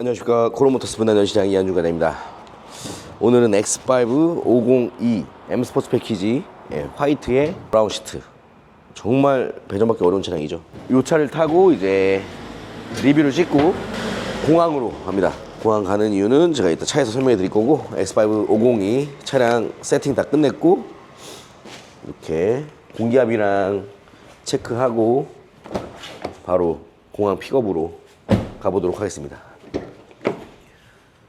안녕하십니까. 코로모터스 분할 연시장 이한중간입니다. 오늘은 X5 502 M 스포츠 패키지 예, 화이트의 브라운 시트. 정말 배전받기 어려운 차량이죠. 이 차를 타고 이제 리뷰를 찍고 공항으로 갑니다. 공항 가는 이유는 제가 이따 차에서 설명해 드릴 거고 X5 502 차량 세팅 다 끝냈고 이렇게 공기압이랑 체크하고 바로 공항 픽업으로 가보도록 하겠습니다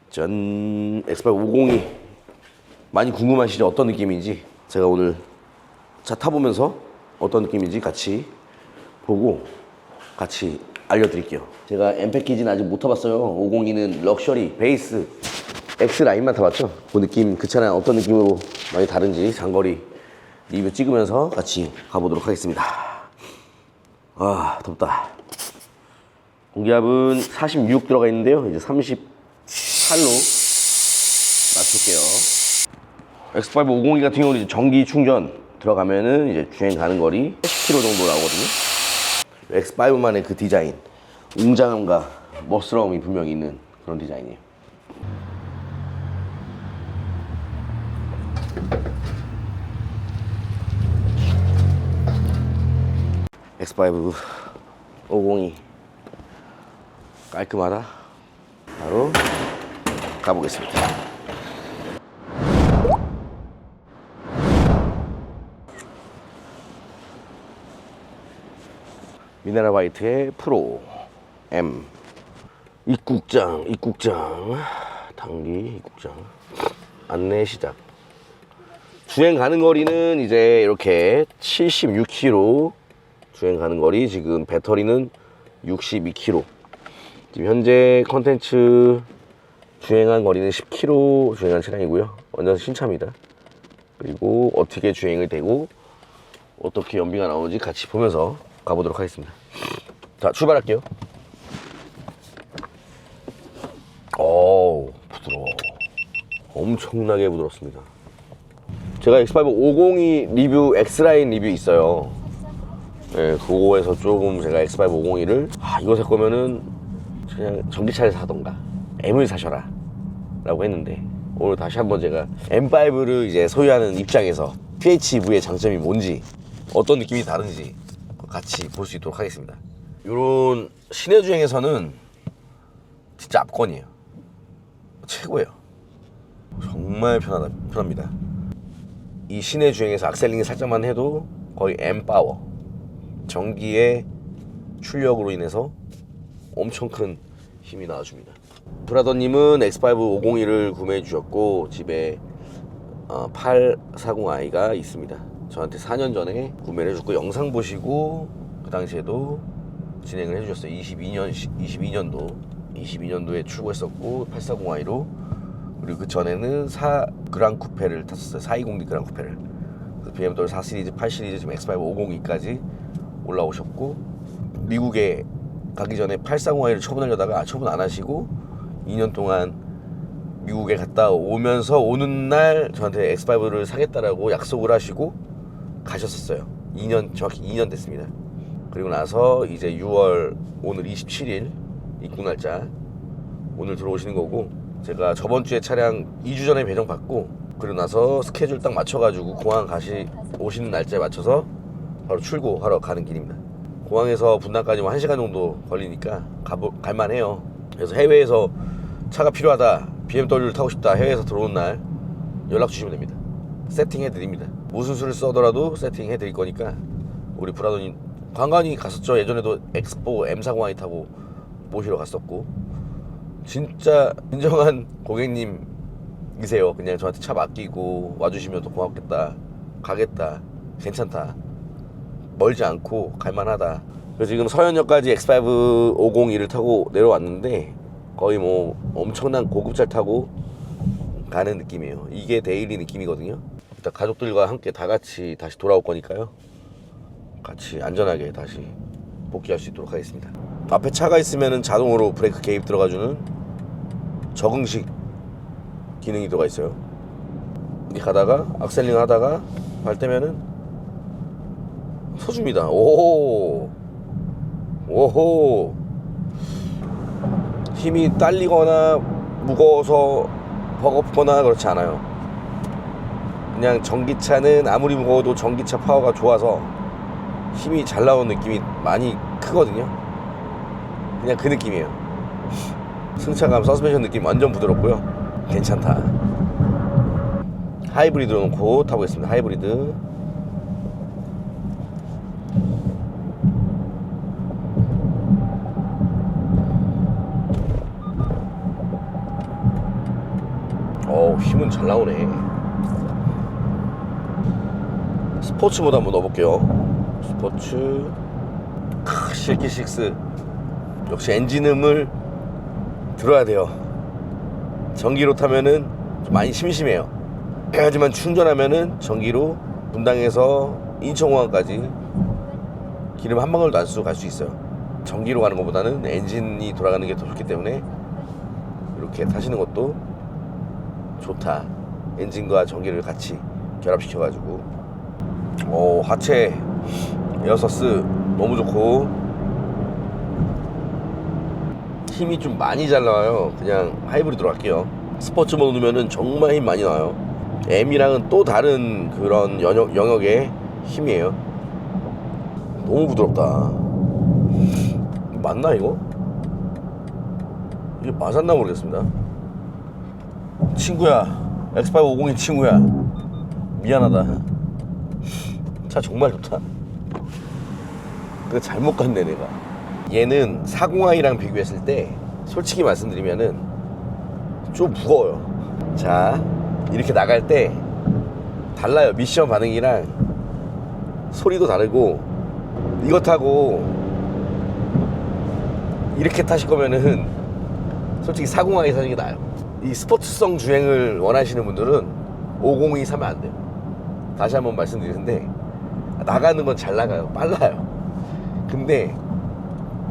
전 X5 502 많이 궁금하시죠? 어떤 느낌인지 제가 오늘 차 타보면서 어떤 느낌인지 같이 보고 같이 알려드릴게요. 제가 M 패키지는 아직 못 타봤어요. 502는 럭셔리, 베이스, X 라인만 타봤죠. 그 느낌, 그 차량 어떤 느낌으로 많이 다른지 장거리 리뷰 찍으면서 같이 가보도록 하겠습니다. 아 덥다. 공기압은 46 들어가 있는데요. 이제 38로 맞출게요. X5 502 같은 경우는 전기 충전 들어가면은 이제 주행 가는 거리 10km 정도 나오거든요. X5만의 그 디자인, 웅장함과 멋스러움이 분명히 있는 그런 디자인이에요. X5 502 깔끔하다. 바로 가보겠습니다. 미네랄 화이트의 프로 M. 입국장 입국장. 단기 입국장. 안내 시작. 주행 가는 거리는 이제 이렇게 76km 주행 가는 거리 지금 배터리는 62km 지금 현재 컨텐츠 주행한 거리는 10km 주행한 차량이고요. 완전 신차입니다. 그리고 어떻게 주행을 되고 어떻게 연비가 나오는지 같이 보면서 가보도록 하겠습니다. 자 출발할게요. 오 부드러워. 엄청나게 부드럽습니다. 제가 X5 502 리뷰 X라인 리뷰 있어요. 예, 그거에서 조금 제가 X5 502를 아, 이거 살 거면은 그냥 전기차를 사던가. M을 사셔라 라고 했는데 오늘 다시 한번 제가 M5를 이제 소유하는 입장에서 PHEV의 장점이 뭔지 어떤 느낌이 다른지 같이 볼 수 있도록 하겠습니다. 이런 시내 주행에서는 진짜 압권이에요. 최고예요. 정말 편하다, 편합니다. 이 시내 주행에서 악셀링 살짝만 해도 거의 M 파워 전기의 출력으로 인해서 엄청 큰 힘이 나와줍니다. 브라더님은 X5 501을 구매해 주셨고 집에 어, 840i가 있습니다. 저한테 4년 전에 구매를 해줬고 영상 보시고 그 당시에도 진행을 해주셨어요. 22년 22년도 22년도에 출고했었고 840i로 그리고 그 전에는 4 그랑 쿠페를 탔었어요. 420D 그랑 쿠페를. 그 BMW 4 시리즈, 8 시리즈, 지금 X5 502까지 올라오셨고 미국에 가기 전에 840i를 처분하려다가 처분 안 하시고 2년 동안 미국에 갔다 오면서 오는 날 저한테 X5를 사겠다라고 약속을 하시고 가셨었어요. 2년 정확히 2년 됐습니다. 그리고 나서 이제 6월 오늘 27일 입국 날짜 오늘 들어오시는 거고 제가 저번 주에 차량 2주 전에 배정 받고 그리고 나서 스케줄 딱 맞춰가지고 공항 가시 오시는 날짜에 맞춰서 바로 출고하러 가는 길입니다. 공항에서 분당까지 뭐 1시간 정도 걸리니까 가보, 갈만해요. 그래서 해외에서 차가 필요하다, BMW를 타고 싶다, 해외에서 들어온 날 연락 주시면 됩니다. 세팅해 드립니다. 무슨 수를 써더라도 세팅해 드릴 거니까 우리 브라더님 관광이 갔었죠. 예전에도 엑스포 M402 타고 모시러 갔었고 진짜 인정한 고객님이세요. 그냥 저한테 차 맡기고 와주시면 더 고맙겠다, 가겠다, 괜찮다. 멀지 않고 갈만하다. 그래서 지금 서현역까지 X5 502를 타고 내려왔는데 거의 뭐 엄청난 고급차를 타고 가는 느낌이에요. 이게 데일리 느낌이거든요. 일단 가족들과 함께 다 같이 다시 돌아올 거니까요. 같이 안전하게 다시 복귀할 수 있도록 하겠습니다. 앞에 차가 있으면 자동으로 브레이크 개입 들어가주는 적응식 기능이 들어가 있어요. 이렇게 가다가 악셀링 하다가 발 떼면은 서줍니다. 오, 오호. 힘이 딸리거나 무거워서 버겁거나 그렇지 않아요. 그냥 전기차는 아무리 무거워도 전기차 파워가 좋아서 힘이 잘 나오는 느낌이 많이 크거든요. 그냥 그 느낌이에요. 승차감, 서스펜션 느낌 완전 부드럽고요. 괜찮다. 하이브리드 놓고 타보겠습니다. 하이브리드. 잘 나오네. 스포츠 모드 한번 넣어볼게요. 스포츠. 크, 실키6 역시 엔진음을 들어야 돼요. 전기로 타면은 좀 많이 심심해요. 하지만 충전하면은 전기로 분당에서 인천공항까지 기름 한 방울도 안 쓰고 갈 수 있어요. 전기로 가는 것보다는 엔진이 돌아가는 게 더 좋기 때문에 이렇게 타시는 것도 좋다. 엔진과 전기를 같이 결합시켜가지고 오 하체 에어서스 너무 좋고 힘이 좀 많이 잘 나와요. 그냥 하이브리드로 할게요. 스포츠 모드 넣으면은 정말 힘 많이 나와요. M이랑은 또 다른 그런 영역, 영역의 힘이에요. 너무 부드럽다. 맞나 이거? 이게 맞았나 모르겠습니다. 친구야, X550의 친구야. 미안하다. 차 정말 좋다. 그 잘못 갔네 내가. 얘는 402랑 비교했을 때 솔직히 말씀드리면은 좀 무거워요. 자 이렇게 나갈 때 달라요. 미션 반응이랑 소리도 다르고 이거 타고 이렇게 타실 거면은 솔직히 402 사는 게 나아요. 이 스포츠성 주행을 원하시는 분들은 502 사면 안 돼요. 다시 한번 말씀드리는데 나가는 건 잘 나가요. 빨라요. 근데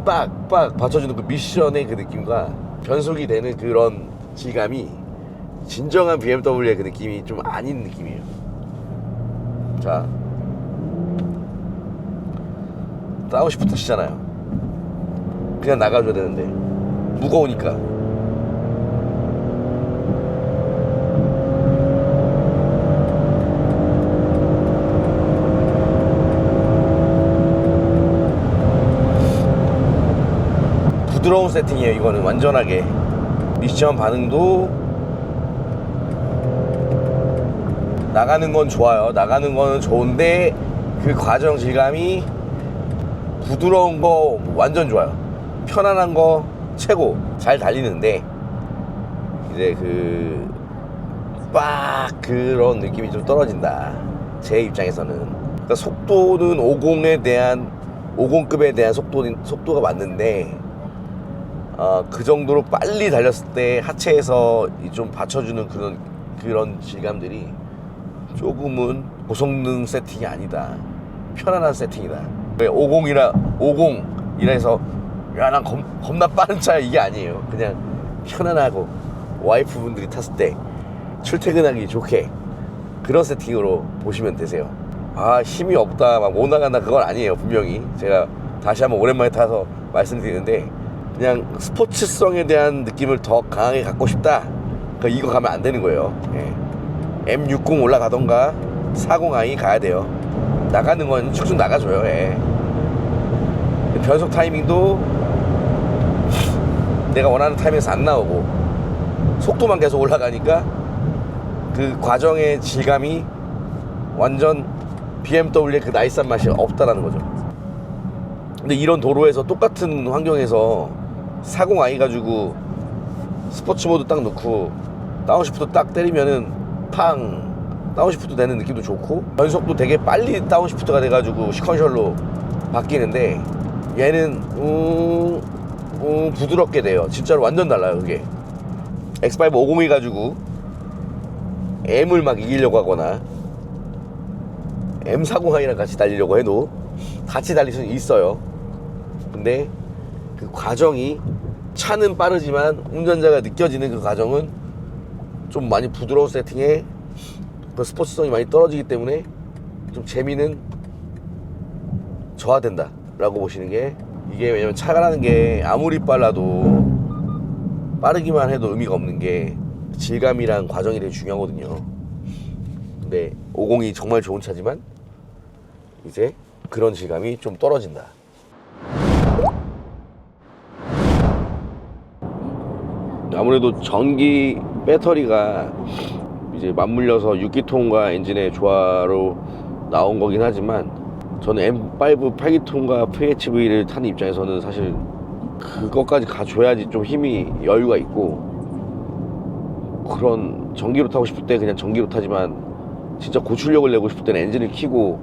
빡빡 받쳐주는 그 미션의 그 느낌과 변속이 되는 그런 질감이 진정한 BMW의 그 느낌이 좀 아닌 느낌이에요. 자, 다운시프트 시잖아요. 그냥 나가줘야 되는데 무거우니까. 부드러운 세팅이에요. 이거는 완전하게 미션 반응도 나가는 건 좋아요. 나가는 거는 좋은데 그 과정 질감이 부드러운 거 완전 좋아요. 편안한 거 최고 잘 달리는데 이제 그 빡 그런 느낌이 좀 떨어진다. 제 입장에서는 그러니까 속도는 50에 대한 50급에 대한 속도 속도가 맞는데 어, 그 정도로 빨리 달렸을 때 하체에서 이좀 받쳐주는 그런 그런 질감들이 조금은 고성능 세팅이 아니다. 편안한 세팅이다. 왜 50이라 50이라 해서 야 난 겁나 빠른 차야 이게 아니에요. 그냥 편안하고 와이프분들이 탔을 때 출퇴근하기 좋게 그런 세팅으로 보시면 되세요. 아 힘이 없다 막 못 나간다 그건 아니에요 분명히 제가 다시 한번 오랜만에 타서 말씀드리는데 그냥 스포츠성에 대한 느낌을 더 강하게 갖고 싶다. 그 이거 가면 안 되는 거예요. 예. M60 올라가던가 40i 가야 돼요. 나가는 건 쭉쭉 나가줘요. 예. 변속 타이밍도 내가 원하는 타이밍에서 안 나오고 속도만 계속 올라가니까 그 과정의 질감이 완전 BMW의 그 나이스한 맛이 없다라는 거죠. 근데 이런 도로에서 똑같은 환경에서 40i 가지고 스포츠 모드 딱 넣고 다운시프트 딱 때리면은 팡! 다운시프트 되는 느낌도 좋고 변속도 되게 빨리 다운시프트가 돼가지고 시퀀셜로 바뀌는데 얘는 음, 음, 부드럽게 돼요. 진짜로 완전 달라요 그게. X5 502 가지고 M을 막 이기려고 하거나 M402랑 같이 달리려고 해도 같이 달릴 수는 있어요. 근데 그 과정이 차는 빠르지만 운전자가 느껴지는 그 과정은 좀 많이 부드러운 세팅에 그 스포츠성이 많이 떨어지기 때문에 좀 재미는 저하된다 라고 보시는 게 이게 왜냐면 차가 라는 게 아무리 빨라도 빠르기만 해도 의미가 없는 게 질감이랑 과정이 되게 중요하거든요. 근데 50이 정말 좋은 차지만 이제 그런 질감이 좀 떨어진다. 아무래도 전기 배터리가 이제 맞물려서 6기통과 엔진의 조화로 나온 거긴 하지만 저는 M5 8기통과 PHV를 타는 입장에서는 사실 그것까지 가줘야지 좀 힘이 여유가 있고 그런 전기로 타고 싶을 때 그냥 전기로 타지만 진짜 고출력을 내고 싶을 때는 엔진을 키고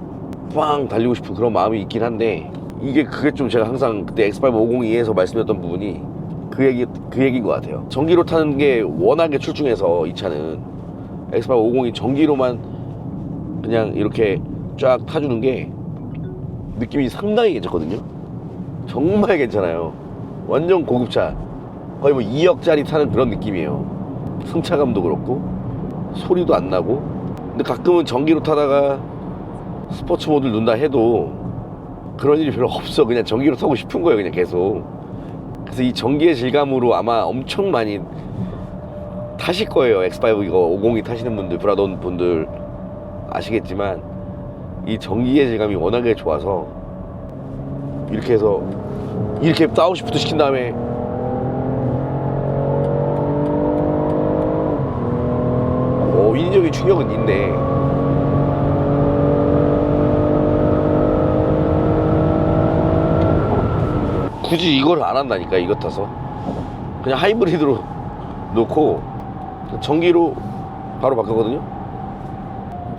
빵 달리고 싶은 그런 마음이 있긴 한데 이게 그게 좀 제가 항상 그때 X5 502에서 말씀드렸던 부분이 그 얘기 그 얘기인 것 같아요. 전기로 타는 게 워낙에 출중해서 이 차는 X5 502 전기로만 그냥 이렇게 쫙 타주는 게 느낌이 상당히 괜찮거든요. 정말 괜찮아요. 완전 고급차. 거의 뭐 2억짜리 타는 그런 느낌이에요. 승차감도 그렇고 소리도 안 나고. 근데 가끔은 전기로 타다가 스포츠 모드를 눈다 해도 그런 일이 별로 없어. 그냥 전기로 타고 싶은 거예요. 그냥 계속. 그래서 이 전기의 질감으로 아마 엄청 많이 타실 거예요. X5 이거 502 타시는 분들, 브라돈 분들 아시겠지만 이 전기의 질감이 워낙에 좋아서 이렇게 해서 이렇게 다운시프트 시킨 다음에 오 인위적인 충격은 있네 굳이 이걸 안 한다니까 이거 타서. 그냥 하이브리드로 놓고 전기로 바로 바꾸거든요.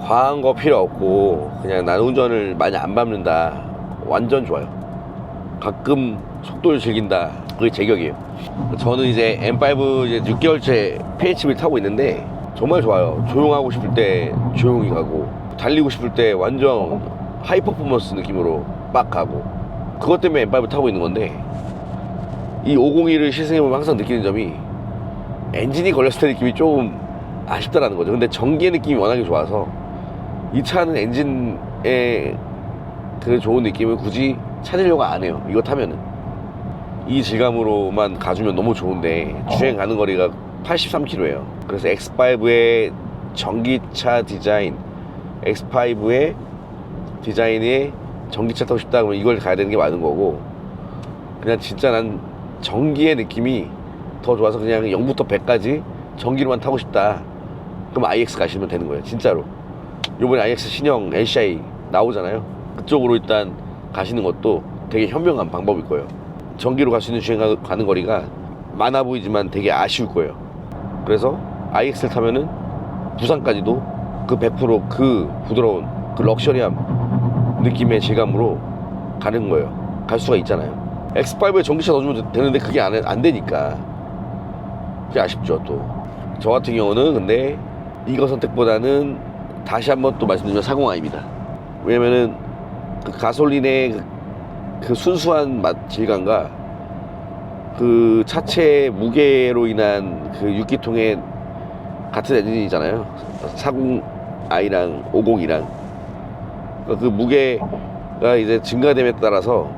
과한 거 필요 없고 그냥 나는 운전을 많이 안 밟는다. 완전 좋아요. 가끔 속도를 즐긴다. 그게 제격이에요. 저는 이제 M5 이제 6개월째 PHV를 타고 있는데 정말 좋아요. 조용하고 싶을 때 조용히 가고 달리고 싶을 때 완전 하이 퍼포먼스 느낌으로 막 가고 그것 때문에 M5 타고 있는 건데 이 501을 시승해보면 항상 느끼는 점이 엔진이 걸렸을 때 느낌이 조금 아쉽다라는 거죠 근데 전기의 느낌이 워낙에 좋아서 이 차는 엔진의 그 좋은 느낌을 굳이 찾으려고 안 해요. 이거 타면은. 이 질감으로만 가주면 너무 좋은데 주행 가는 거리가 83km예요. 그래서 X5의 전기차 디자인, X5의 디자인에 전기차 타고 싶다 그러면 이걸 가야 되는 게 맞는 거고 그냥 진짜 난 전기의 느낌이 더 좋아서 그냥 0부터 100까지 전기로만 타고 싶다. 그럼 IX 가시면 되는 거예요. 진짜로. 요번에 IX 신형 LCI 나오잖아요. 그쪽으로 일단 가시는 것도 되게 현명한 방법일 거예요. 전기로 갈 수 있는 주행 가- 가는 거리가 많아 보이지만 되게 아쉬울 거예요. 그래서 IX를 타면은 부산까지도 그 100%그 부드러운 그 럭셔리함 느낌의 질감으로 가는 거예요. 갈 수가 있잖아요. X5에 전기차 넣어주면 되는데 그게 안, 안 되니까 그게 아쉽죠 또. 저 같은 경우는 근데 이거 선택보다는 다시 한번 또 말씀드리면 40i입니다. 왜냐면은 그 가솔린의 그, 그 순수한 맛 질감과 그 차체 무게로 인한 그 6기통의 같은 엔진이잖아요. 40i랑 50이랑 그 무게가 이제 증가됨에 따라서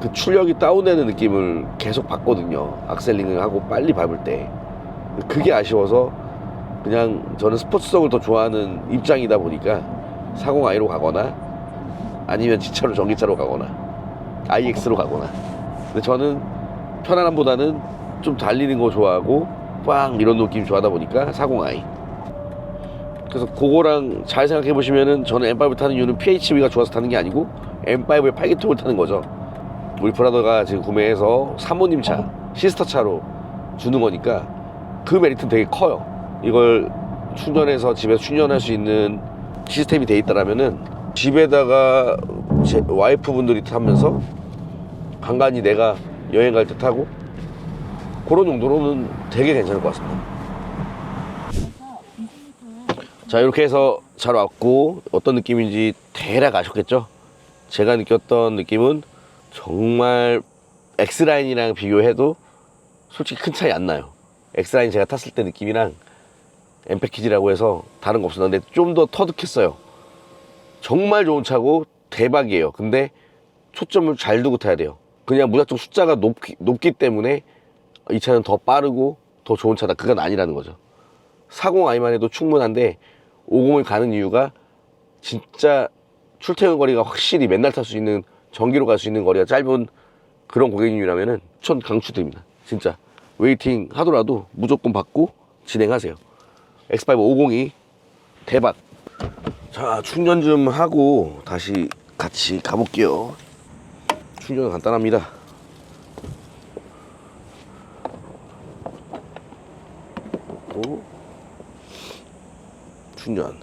그 출력이 다운되는 느낌을 계속 받거든요. 악셀링을 하고 빨리 밟을 때. 그게 아쉬워서 그냥 저는 스포츠성을 더 좋아하는 입장이다 보니까 40i로 가거나 아니면 지차로 전기차로 가거나 iX로 가거나 근데 저는 편안함보다는 좀 달리는 거 좋아하고 빵 이런 느낌 좋아하다 보니까 40i 그래서 그거랑 잘 생각해 보시면은 저는 M5 타는 이유는 PHV가 좋아서 타는 게 아니고 M5의 8기통을 타는 거죠 우리 브라더가 지금 구매해서 사모님 차 시스터 차로 주는 거니까 그 메리트는 되게 커요 이걸 충전해서 집에서 충전할 수 있는 시스템이 돼 있다라면은 집에다가 제 와이프 분들이 타면서 간간히 내가 여행 갈 때 타고 그런 정도로는 되게 괜찮을 것 같습니다. 자 이렇게 해서 잘 왔고 어떤 느낌인지 대략 아셨겠죠? 제가 느꼈던 느낌은 정말 X라인이랑 비교해도 솔직히 큰 차이 안 나요. X라인 제가 탔을 때 느낌이랑 M 패키지라고 해서 다른 거 없었는데 좀 더 터득했어요. 정말 좋은 차고 대박이에요. 근데 초점을 잘 두고 타야 돼요. 그냥 무작정 숫자가 높기, 높기 때문에 이 차는 더 빠르고 더 좋은 차다. 그건 아니라는 거죠. 40i만 해도 충분한데 50을 가는 이유가 진짜 출퇴근 거리가 확실히 맨날 탈 수 있는 전기로 갈 수 있는 거리가 짧은 그런 고객님이라면은 추천 강추드립니다. 진짜 웨이팅 하더라도 무조건 받고 진행하세요. X5 502 대박. 자 충전 좀 하고 다시 같이 가볼게요. 충전은 간단합니다. 오. 충전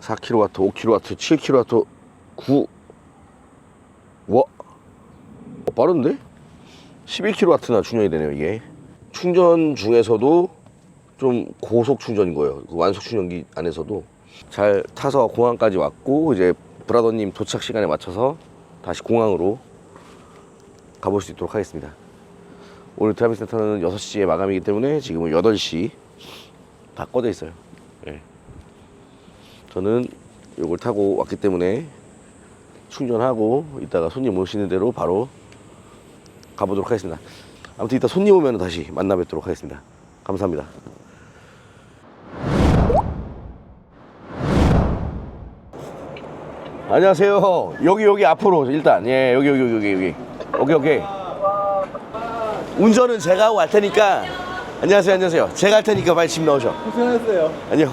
4kW, 5kW, 7kW, 9 와, 어, 빠른데? 11kW나 충전이 되네요, 이게. 충전 중에서도 좀 고속 충전인 거예요. 그 완속 충전기 안에서도 잘 타서 공항까지 왔고 이제 브라더님 도착 시간에 맞춰서 다시 공항으로 가볼 수 있도록 하겠습니다. 오늘 드라이빙 센터는 6시에 마감이기 때문에 지금은 8시 다 꺼져 있어요. 예. 저는 이걸 타고 왔기 때문에 충전하고 이따가 손님 오시는 대로 바로 가보도록 하겠습니다. 아무튼 이따 손님 오면 다시 만나 뵙도록 하겠습니다. 감사합니다. 안녕하세요. 여기 여기 앞으로 일단 예 여기 여기 여기 여기 오케이 오케이. 운전은 제가 갈 테니까 안녕하세요 안녕하세요. 제가 할 테니까 빨리 집 넣으셔. 고생하셨어요. 안녕.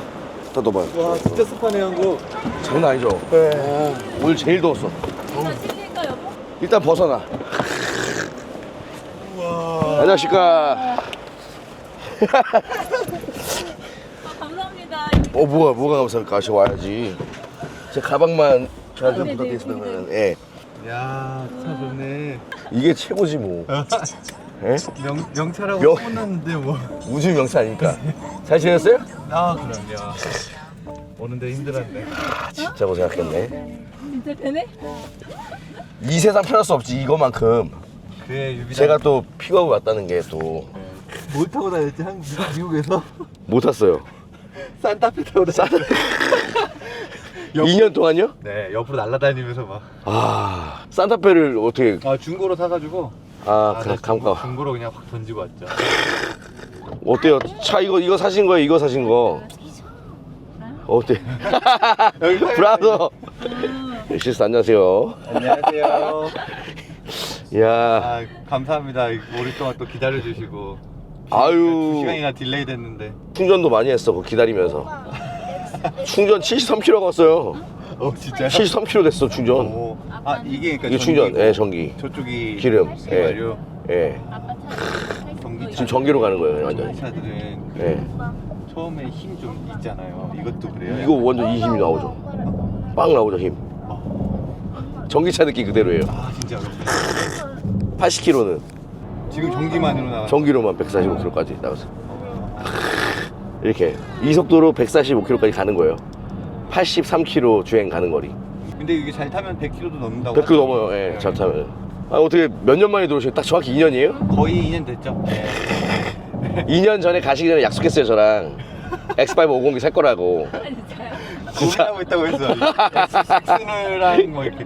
또 봐. 와 진짜 습하네 한국. 장난 아니죠? 네. 오늘 제일 더웠어. 일단 실릴까 여보? 일단 벗어나. 안녕하십니까. 아, 감사합니다. 어 뭐야 뭐가 감사합니까? 저 와야지. 제 가방만 저한테 아, 네네, 부탁드리겠습니다. 예. 야, 차 좋네. 이게 최고지 뭐. 예? 명 명차라고 명- 혼났는데 뭐. 우주 명사 아닙니까? 잘 지냈어요? 아 그럼요. 오는데 힘들었네. 아, 진짜 고생했겠네. 진짜 되네? 이 세상 편할 수 없지 이거만큼. 그의 유비다. 제가 또 픽업을 왔다는 게 또 못 뭘 타고 다녔지? 한 미국에서 탔어요. 산타페 타고 다녔어. 2년 동안요? 네, 옆으로 날아다니면서 막. 아 산타페를 어떻게 아 중고로 사가지고. 아, 나 그래 감가 중고로 그냥 확 던지고 왔죠. 어때요? 차 이거 이거 사신 거예요? 이거 사신 거? 어때? 브라더 실수 안녕하세요. 안녕하세요. 야 아 감사합니다. 오랫동안 또 기다려주시고. 아유. 두 시간이나 딜레이 됐는데. 충전도 많이 했어 그거 기다리면서 충전 73km 갔어요. 어 진짜요? 73km 됐어 충전. 오. 아 이게 그러니까 이게 충전, 전기고 예 전기, 저쪽이 기름, 예. 예. 아빠 차 전기 지금 전기로 가는 거예요 완전. 차들은 예. 처음에 힘 좀 있잖아요. 이것도 그래요. 이거 완전 이 힘이 나오죠. 빵 나오죠 힘. 전기차 느낌 그대로예요. 아 진짜 80km는 지금 전기만으로 나가. 전기로만 145km까지 나갔어. 이렇게 이 속도로 145km까지 가는 거예요. 83km 주행 가는 거리. 근데 이게 잘 타면 100km도 넘는다고. 100km 넘어요. 예, 잘 타면. 아 어떻게 몇 년 만에 들어오시요? 딱 정확히 2년이에요? 거의 2년 됐죠. 네. 2년 전에 가시기 전에 약속했어요 저랑. X5 502살 거라고. 진짜. 고민하고 있다고 했어. X6랑 뭐 이렇게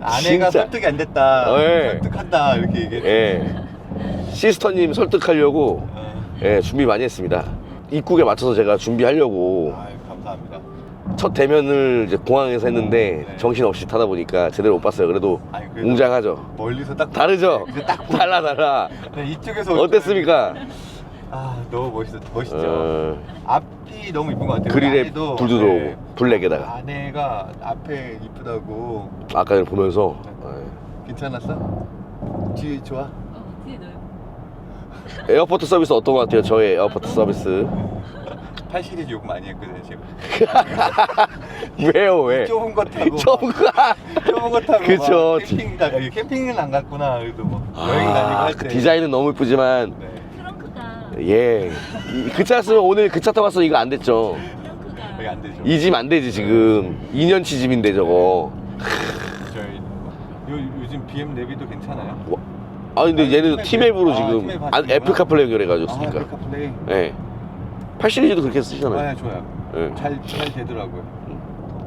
아내가 진짜. 설득이 안 됐다. 어, 예. 설득한다 이렇게 얘기해. 예. 시스터님 설득하려고 어. 예, 준비 많이 했습니다. 입국에 맞춰서 제가 준비하려고 감사합니다. 첫 대면을 이제 공항에서 했는데 네. 정신없이 타다 보니까 제대로 못 봤어요. 그래도 아니, 그래도 웅장하죠. 멀리서 딱 다르죠? 이제 딱 달라 달라. 네, 이쪽에서 어땠습니까? 아 너무 멋있어 멋있죠. 어, 앞이 너무 이쁜 것 같아요. 그릴에 안에도, 불도 네, 들어오고 블랙에다가 아내가 앞에 이쁘다고 아까 전에 보면서 괜찮았어? 뒤에 좋아? 어, 뒤에 넣어요. 예. 에어포트 서비스 어떤 것 같아요? 저의 에어포트 서비스 8 시리즈 욕 많이 했거든요 제가 왜요 왜? 좁은 거 타고 저가 좁은 거 타고 그쵸. 막 캠핑 가 캠핑은 안 갔구나 그래도 뭐 여행 다니고 아, 할그때 디자인은 너무 예쁘지만 네. 트렁크가 예. 그차 쓰면 오늘 그 차 타고 왔어 이거 안 됐죠. 트렁크가 여기 안 되죠 이 집 안 되지 지금 2년치 집인데 저거. 저희 요, 요즘 BM 내비도 괜찮아요? 아 근데 얘는 아, 티맵으로 아, 지금 티맵 안, 하시는구나. 애플 카플레이 연결해 가지고 아 쓰니까. 카플레이 예. 8 시리즈도 그렇게 쓰시잖아요. 아 좋아요 예. 잘, 잘 되더라고요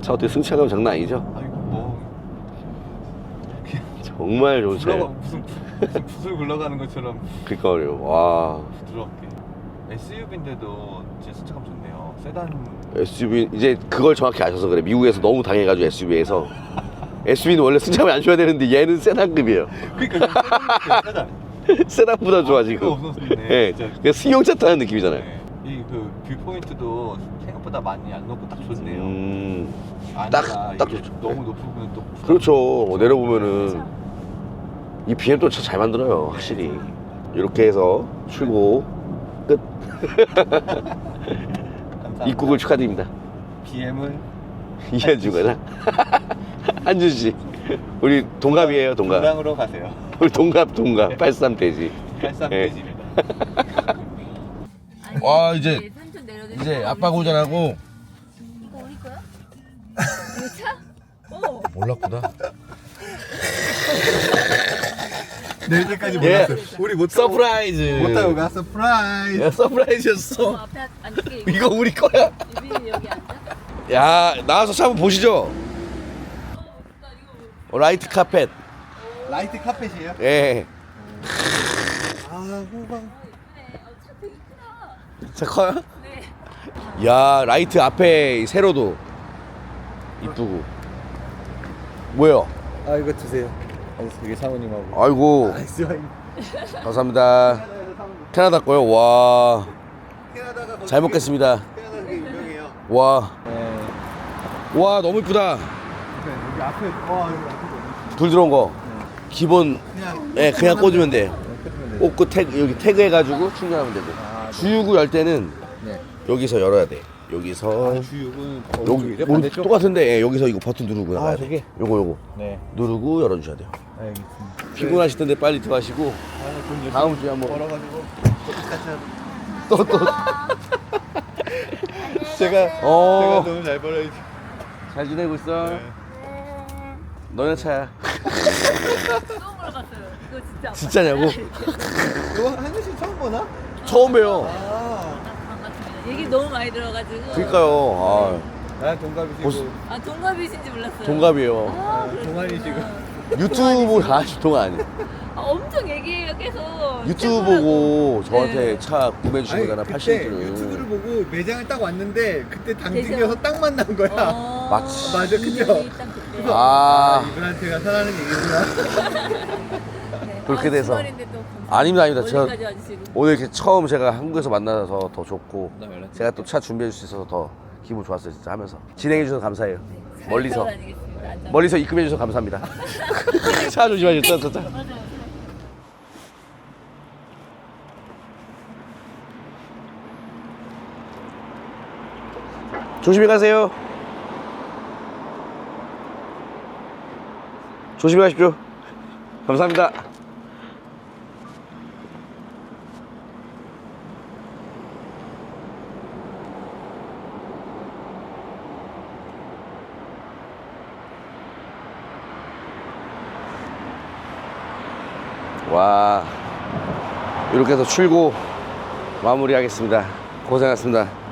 차 어떻게 승차감 장난 아니죠? 아이고 뭐 정말 좋은 굴러가 차예요. 무슨 무슨 붓을 굴러가는 것처럼 그니까 말이에요. 와 부드럽게. SUV인데도 진짜 승차감 좋네요. 세단 SUV 이제 그걸 정확히 아셔서 그래. 미국에서 너무 당해가지고 SUV에서 SUV는 원래 승차감이 안 좋아야 되는데 얘는 세단급이에요. 그러니까 세단. 세단보다 좋아 아, 지금. 없었네, 예, 진짜. 그냥 승용차 타는 느낌이잖아요. 네. 이 그 뷰포인트도 생각보다 많이 안 높고 딱 좋네요. 음, 딱- 딱 좋죠. 너무 네. 높으면 또 그렇죠. 내려보면은 이 BM 또잘 만들어요, 확실히. 이렇게 해서 출고 끝. 감사합니다. 입국을 축하드립니다. BM은 이해주거나 한준 씨, 우리 동갑이에요, 동갑. 동강으로 가세요. 우리 동갑 동갑 83 돼지. 83 예. 페이지입니다. 와, 이제- 삼촌 내려줘. 이제 아빠 고전하고 이거 우리 거야? 이거 차? 어. 몰랐구나. 내일 때까지 예. 몰랐어요. 우리 못 타고 서프라이즈. 못 타고 가 서프라이즈. 야 서프라이즈였어. 어, 앞에. 이거. 이거 우리 거야. 유빈이 여기 앉아. 야 나와서 차 한번 보시죠. 어, 나 이거 어, 라이트 카펫. 라이트 카펫이에요? 예. 아 후방. 차 커요? 네. 야 라이트 앞에 이 세로도 이쁘고. 뭐요? 아 이거 드세요. 아니 되게 사모님하고. 아이고 나이스 와인. 감사합니다. 캐나다 거요. 와. 캐나다가 잘 먹겠습니다. 캐나다 되게 유명해요. 와. 네. 와 너무 이쁘다. 여기 앞에 와 여기 앞에 너무 불 들어온 거. 기본 그냥 예 그냥 꽂으면 돼. 돼요. 꽂고 태그 여기 태그 해가지고 충전하면 되고. 아, 네. 주유구 열 때는 네. 여기서 열어야 돼. 여기서 주육은 여기 모르- 똑같은데 예, 여기서 이거 버튼 누르고 나가야 아, 돼. 저게? 요거 요거 네. 누르고 열어주셔야 돼요. 알겠습니다. 피곤하실 텐데 빨리 들어가시고 아, 돈 열심히 다음 주에 한번 벌어가지고 똑같이 하자. 또 또. 제가 어. 제가 너무 잘 벌어야지. 잘 지내고 있어. 네. 너네 차야. 처음 물어봤어요. 이거 진짜. 진짜냐고? 이거 한씨 처음 보나? 처음 봬요. 아, 반갑습니다. 얘기 너무 많이 들어가지고. 그러니까요. 난 동갑이시고 보스- 아 동갑이신지 몰랐어요. 아, 동갑이에요. 아? 동안이시고. 유튜브 아직 동안 아니. 아, 엄청 얘기해요 계속. 유튜브. 보고 저한테 네. 차 구매해 주신 거잖아 그때 80인치를. 유튜브를 보고 매장을 딱 왔는데 그때 당직이어서 딱 만난 거야. 어, 맞지. 맞아, 그죠? 그때. 아. 이분한테가 사라는 얘기구나. 네. 그렇게 아, 돼서. 주말인데 또. 아닙니다, 아닙니다. 제가- 와주시고. 오늘 이렇게 처음 제가 한국에서 만나서 더 좋고 나 연락 제가 또 차 준비해 줄 수 있어서 더 기분 좋았어요 진짜 하면서 진행해 주셔서 감사해요 잘 멀리서 돌아다니겠습니다. 앉아. 멀리서 입금해 주셔서 감사합니다 차 조심하세요 차, 차. 조심히 가세요 조심히 가십시오 감사합니다 와 이렇게 해서 출고 마무리하겠습니다. 고생하셨습니다